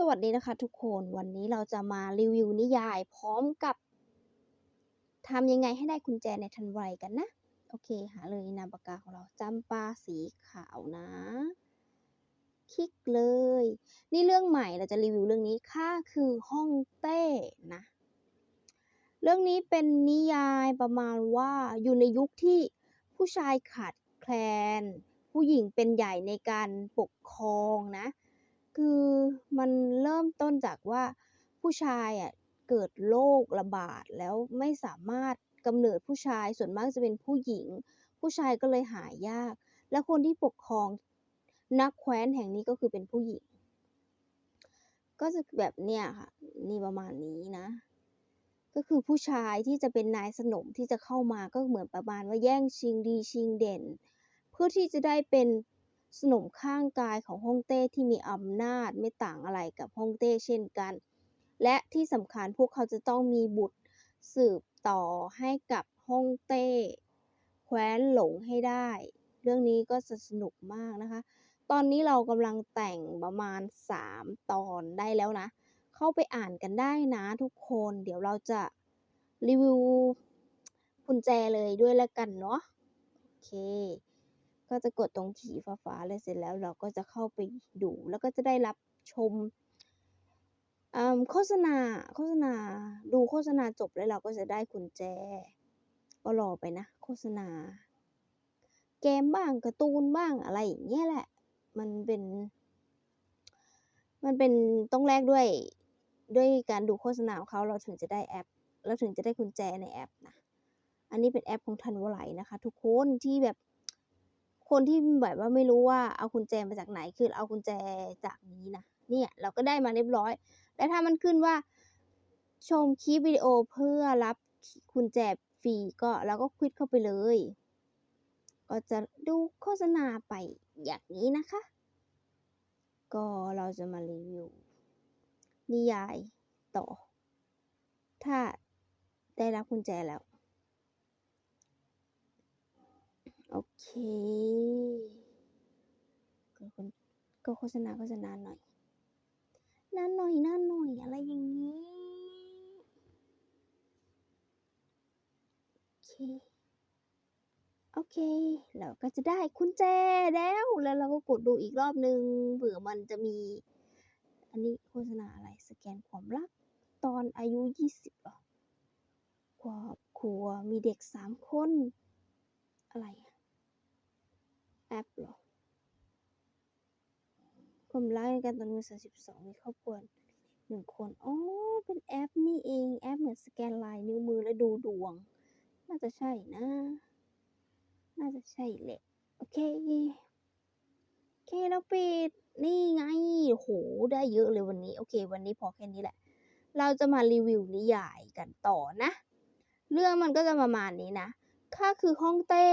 สวัสดีนะคะทุกคนวันนี้เราจะมารีวิวนิยาย พร้อมกับทำยังไงให้ได้กุญแจในทันไวกันนะ โอเคหาเลยนามปากกาของเราจำปาสีขาวนะ คลิกเลย นี่เรื่องใหม่เราจะรีวิวเรื่องนี้ค่าคือห้องเต้นะ เรื่องนี้เป็นนิยายประมาณว่าอยู่ในยุคที่ผู้ชายขาดแคลน ผู้หญิงเป็นใหญ่ในการปกครองนะ คือมันเริ่มต้นจากว่าผู้ชายอะเกิดโรคระบาดแล้วไม่สามารถกำเนิดผู้ชายส่วนมากจะเป็นผู้หญิง ผู้ชายก็เลยหายาก และคนที่ปกครองนักแคว้นแห่งนี้ก็คือเป็นผู้หญิง ก็จะแบบเนี้ยค่ะนี่ประมาณนี้นะ ก็คือผู้ชายที่จะเป็นนายสนมที่จะเข้ามาก็เหมือนประมาณว่าแย่งชิงดีชิงเด่น เพื่อที่จะได้เป็น สนมข้างกายของฮ่องเต้ที่มีอำนาจไม่ต่างอะไรกับฮ่องเต้เช่นกัน และที่สำคัญพวกเขาจะต้องมีบุตรสืบต่อให้กับฮ่องเต้ แคว้นหลงให้ได้ เรื่องนี้ก็สนุกมากนะคะ ตอนนี้เรากำลังแต่งประมาณ 3 ตอนได้แล้วนะ เข้าไปอ่านกันได้นะทุกคน เดี๋ยวเราจะรีวิวกุญแจเลยด้วยแล้วกันเนาะโอเค ก็จะกดตรงขีฟ้าๆเลยเสร็จแล้วเราก็จะเข้าไปดูแล้วก็จะได้รับชมโฆษณาโฆษณาดูโฆษณาจบแล้วเราก็จะได้กุญแจ ก็รอไปนะ โฆษณา เกมบ้างการ์ตูนบ้างอะไรอย่างเงี้ยแหละ มันเป็น มันเป็นต้องแลกด้วยด้วยการดูโฆษณาของเขาเราถึงจะได้แอป เราถึงจะได้กุญแจในแอปนะ อันนี้เป็นแอปของทันวไลนะคะ ทุกคนที่แบบ คนที่แบบว่าไม่รู้ว่าเอากุญแจมาจากไหนคือเอากุญแจจากนี้นะเนี่ยเราก็ได้มาเรียบร้อย แล้วถ้ามันขึ้นว่า ชมคลิปวิดีโอเพื่อรับกุญแจฟรีก็เราก็คลิกเข้าไปเลย ก็จะดูโฆษณาไปอย่างนี้นะคะ ก็เราจะมารีวิวนิยายต่อ ถ้าได้รับกุญแจแล้ว โอเคก็คนก็โฆษณาก็จะนาหน่อยนานหน่อยนานหน่อยอะไรอย่างนี้โอเคโอเค เราก็จะได้กุญแจแล้ว แล้วเราก็กดดูอีกรอบนึงเผื่อมันจะมี อันนี้โฆษณาอะไรสแกนความรัก ตอนอายุยี่สิบหรอครอบครัวมีเด็กสามคน อะไร ปหรอความรักในการตอนอายุสามสิบสองมีครอบครัวหนึ่งคนอ๋อเป็นแอปนี่เองแอปเหมือนสแกนลายนิ้วมือแล้วดูดวง น่าจะใช่นะ น่าจะใช่แหละ โอเค โอเคแล้วปิด นี่ไงโหได้เยอะเลยวันนี้ โอเค วันนี้พอแค่นี้แหละ เราจะมารีวิวนิยายกันต่อนะ เรื่องมันก็จะประมาณนี้นะ ค่าคือห้องเต้